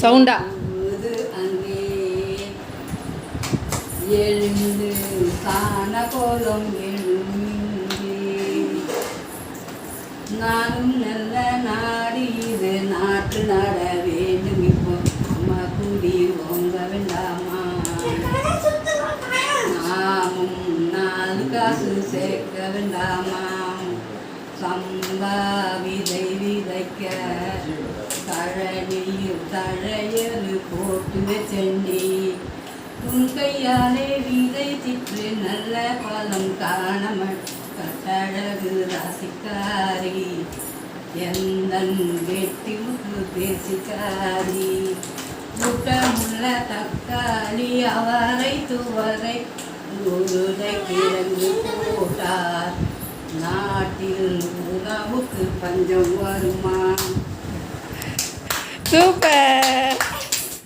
சவுண்டா. எழுந்து காண கோலம் நானும் நல்ல நாடு இது நாட்டு நாட வேண்டும். இப்போ அம்மா கூடி ஓங்க வேண்டாமா? நாமும் நாலு காசு சேர்க்க வேண்டாமா? சம்பாவிதை விதை விதைக்க தழனியில் போட்டு வச்சண்டி உன் கையாலே விதை சிற்று நல்ல பலம் காணம கட்டழகு ராசிக்காரி. எந்த வெட்டி முட்டு பேசிக்காரி. முட்டமுள்ள தக்காளி அவரை துவரை உருளை கிழங்கு போட்டார். நாட்டில் உணவுக்கு பஞ்சம் வருமா? Super!